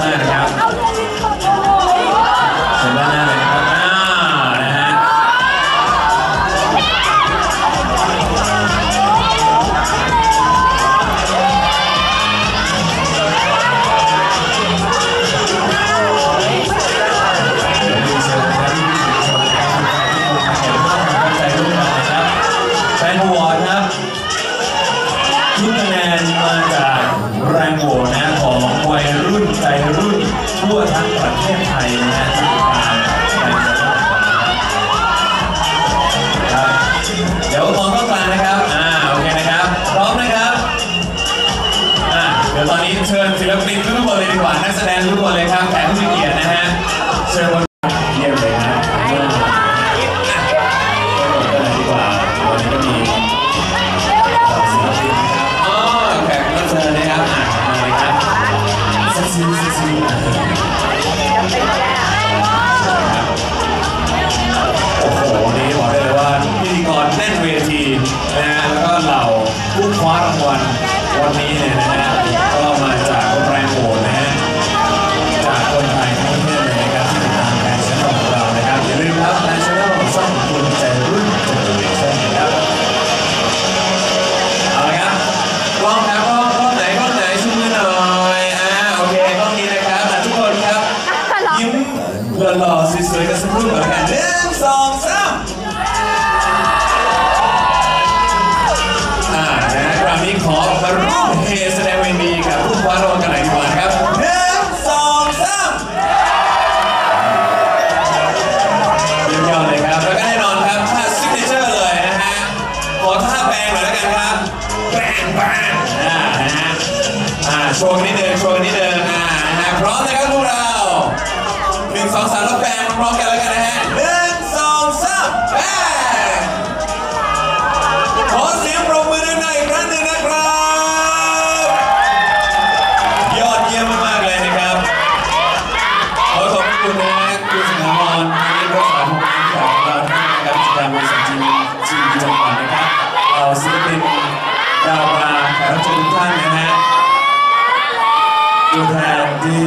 มากครับเห็นด้านหน้ ทั่วทั้งประเทศไทยนะฮะที่ติดตางเดี๋ยวมองกล้องกลางนะครับ อ่า โอเคนะครับ พร้อมนะครับ อ่า เดี๋ยวตอนนี้เชิญศิลปินทุกคนเลยดีกว่า นักแสดงทุกคนเลยครับแขกผู้มีเกียรตินะฮะ เชิญ วันนี้เนี่ยนะฮะก็มาจากแรงโหวตนะฮะจากคนไทยทั้งประเทศเลยนะครับที่ติดตามแฟชั่นของเรานะครับอย่าลืมครับ National สร้างคุณใจรุ่นเจเนอเรชั่นนะครับเอาละครับกล้องครับกล้องกล้องไหนกล้องไหนชูมือหน่อยอ่าโอเคกล้องนี้นะครับอะทุกคนครับยิ้มหล่อๆสวยๆกันสักครู่ก่อนละกันหนึ่งสองสาม ขอมาร่วมเฮแสดงความยินดีกับผู้คว้ารางวัลกันหน่อยดีกว่านะครับหนึ่งสองสามเยี่ยมยอดเลยครับ แล้วก็แน่นอนครับท่าซิกเนเจอร์เลยนะฮะ ขอท่าแปลงหน่อยแล้วกันครับแปลงแปลงอ่านะฮะ อ่าโชว์กันนิดนึงโชว์กันนิดนึงอ่านะฮะพร้อมนะครับพวกเราหนึ่งสองสามแล้วแปลงพร้อมกันแล้วกันนะฮะ ดาวมาแขกรับชิญทุกท่านนะฮะตัวแทนที่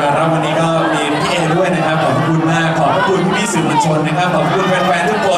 มารับวันนี้ก็มีพี่เอด้วยนะครับขอบคุณมากขอบคุณพี่สื่อมวลชนนะครับขอบคุณแฟนๆทุกคน